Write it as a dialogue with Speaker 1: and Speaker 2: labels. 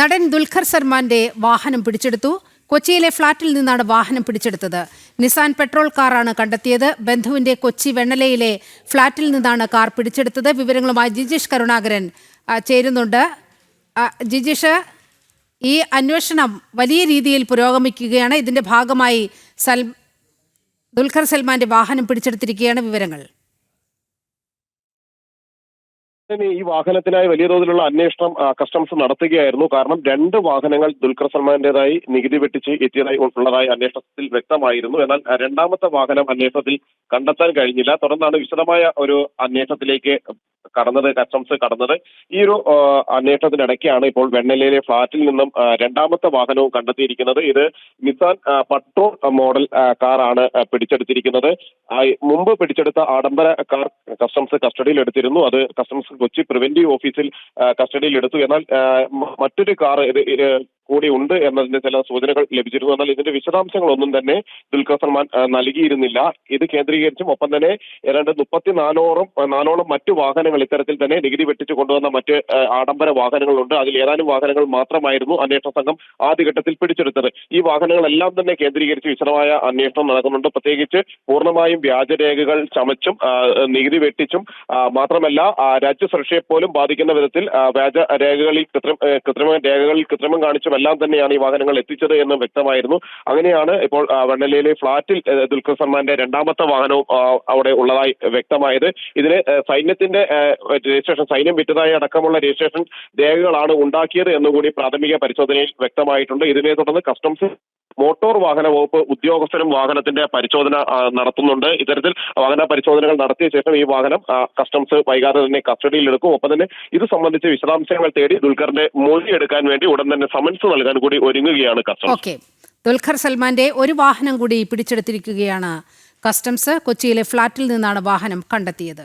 Speaker 1: നടൻ ദുൽഖർ സൽമാന്റെ വാഹനം പിടിച്ചെടുത്തു. കൊച്ചിയിലെ ഫ്ളാറ്റിൽ നിന്നാണ് വാഹനം പിടിച്ചെടുത്തത്. നിസാൻ പെട്രോൾ കാറാണ് കണ്ടെത്തിയത്. ബന്ധുവിന്റെ കൊച്ചി വെണ്ണലയിലെ ഫ്ളാറ്റിൽ നിന്നാണ് കാർ പിടിച്ചെടുത്തത്. വിവരങ്ങളുമായി ജിജീഷ് കരുണാകരൻ ചേരുന്നുണ്ട്. ജിജീഷ് ഈ അന്വേഷണം വലിയ രീതിയിൽ പുരോഗമിക്കുകയാണ്. ഇതിന്റെ ഭാഗമായി സൽ ദുൽഖർ സൽമാന്റെ വാഹനം പിടിച്ചെടുത്തിരിക്കുകയാണ് വിവരങ്ങൾ.
Speaker 2: ഈ വാഹനത്തിനായി വലിയ തോതിലുള്ള അന്വേഷണം കസ്റ്റംസ് നടത്തുകയായിരുന്നു. കാരണം രണ്ട് വാഹനങ്ങൾ ദുൽഖർ സൽമാന്റേതായി നികുതി വെട്ടിച്ച് എത്തിയതായി ഉള്ളതായി അന്വേഷണത്തിൽ വ്യക്തമായിരുന്നു. എന്നാൽ രണ്ടാമത്തെ വാഹനം അന്വേഷണത്തിൽ കണ്ടെത്താൻ കഴിഞ്ഞില്ല. തുടർന്നാണ് വിശദമായ ഒരു അന്വേഷണത്തിലേക്ക് കടന്നത് കസ്റ്റംസ് കടന്നത്. ഈ ഒരു അന്വേഷണത്തിനിടയ്ക്കാണ് ഇപ്പോൾ വെണ്ണലയിലെ ഫ്ളാറ്റിൽ നിന്നും രണ്ടാമത്തെ വാഹനവും കണ്ടെത്തിയിരിക്കുന്നത്. ഇത് നിസാൻ പട്രോൾ മോഡൽ കാറാണ് പിടിച്ചെടുത്തിരിക്കുന്നത്. മുമ്പ് പിടിച്ചെടുത്ത ആഡംബര കാർ കസ്റ്റംസ് കസ്റ്റഡിയിൽ എടുത്തിരുന്നു. അത് കസ്റ്റംസ് കൊച്ചി പ്രിവന്റീവ് ഓഫീസിൽ കസ്റ്റഡിയിൽ എടുത്തു. എന്നാൽ മറ്റൊരു കാർ കൂടി ഉണ്ട് എന്നതിന്റെ ചില സൂചനകൾ ലഭിച്ചിരുന്നു. എന്നാൽ ഇതിന്റെ വിശദാംശങ്ങളൊന്നും തന്നെ ദുൽഖർ സൽമാൻ നൽകിയിരുന്നില്ല. ഇത് കേന്ദ്രീകരിച്ചും ഒപ്പം തന്നെ ഏതാണ്ട് മുപ്പത്തിനാലോളം ആ, നാലോളം മറ്റു വാഹനങ്ങൾ ഇത്തരത്തിൽ തന്നെ നികുതി വെട്ടിച്ചു കൊണ്ടുവന്ന മറ്റ് ആഡംബര വാഹനങ്ങളുണ്ട്. അതിൽ ഏതാനും വാഹനങ്ങൾ മാത്രമായിരുന്നു അന്വേഷണ സംഘം ആദ്യഘട്ടത്തിൽ പിടിച്ചെടുത്തത്. ഈ വാഹനങ്ങളെല്ലാം തന്നെ കേന്ദ്രീകരിച്ച് വിശദമായ അന്വേഷണം നടക്കുന്നുണ്ട്. പ്രത്യേകിച്ച് പൂർണമായും വ്യാജരേഖകൾ ചമച്ചും നികുതി വെട്ടിച്ചും മാത്രമല്ല രാജ്യസുരക്ഷയെ പോലും ബാധിക്കുന്ന വിധത്തിൽ വ്യാജ രേഖകളിൽ കൃത്രിമ കൃത്രിമ രേഖകളിൽ കൃത്രിമം കാണിച്ചും എല്ലാം തന്നെയാണ് ഈ വാഹനങ്ങൾ എത്തിച്ചത് എന്ന് വ്യക്തമായിരുന്നു. അങ്ങനെയാണ് ഇപ്പോൾ വെണ്ണലയിലെ ഫ്ളാറ്റിൽ ദുൽഖർ സൽമാന്റെ രണ്ടാമത്തെ വാഹനവും അവിടെ ഉള്ളതായി വ്യക്തമായത്. ഇതിന് സൈന്യത്തിന്റെ രജിസ്ട്രേഷൻ സൈന്യം വിറ്റതായി അടക്കമുള്ള രജിസ്ട്രേഷൻ രേഖകളാണ് ഉണ്ടാക്കിയത് എന്നുകൂടി പ്രാഥമിക പരിശോധനയിൽ വ്യക്തമായിട്ടുണ്ട്. ഇതിനെ തുടർന്ന് കസ്റ്റംസ് മോട്ടോർ വാഹന വകുപ്പ് ഉദ്യോഗസ്ഥരും വാഹനത്തിന്റെ പരിശോധന നടത്തുന്നുണ്ട്. ഇത്തരത്തിൽ വാഹന പരിശോധനകൾ നടത്തിയ ശേഷം ഈ വാഹനം കസ്റ്റംസ് വൈകാതെ തന്നെ കസ്റ്റഡിയിൽ എടുക്കും. ഒപ്പം തന്നെ ഇത് സംബന്ധിച്ച് വിശദാംശങ്ങൾ തേടി ദുൽഖറിന്റെ മൊഴി എടുക്കാൻ വേണ്ടി ഉടൻ തന്നെ സമൻസ് നൽകാൻ കൂടി ഒരുങ്ങുകയാണ് കസ്റ്റംസ്.
Speaker 1: ദുൽഖർ സൽമാന്റെ ഒരു വാഹനം കൂടി പിടിച്ചെടുത്തിരിക്കുകയാണ് കസ്റ്റംസ്. കൊച്ചിയിലെ ഫ്ളാറ്റിൽ നിന്നാണ് വാഹനം കണ്ടെത്തിയത്.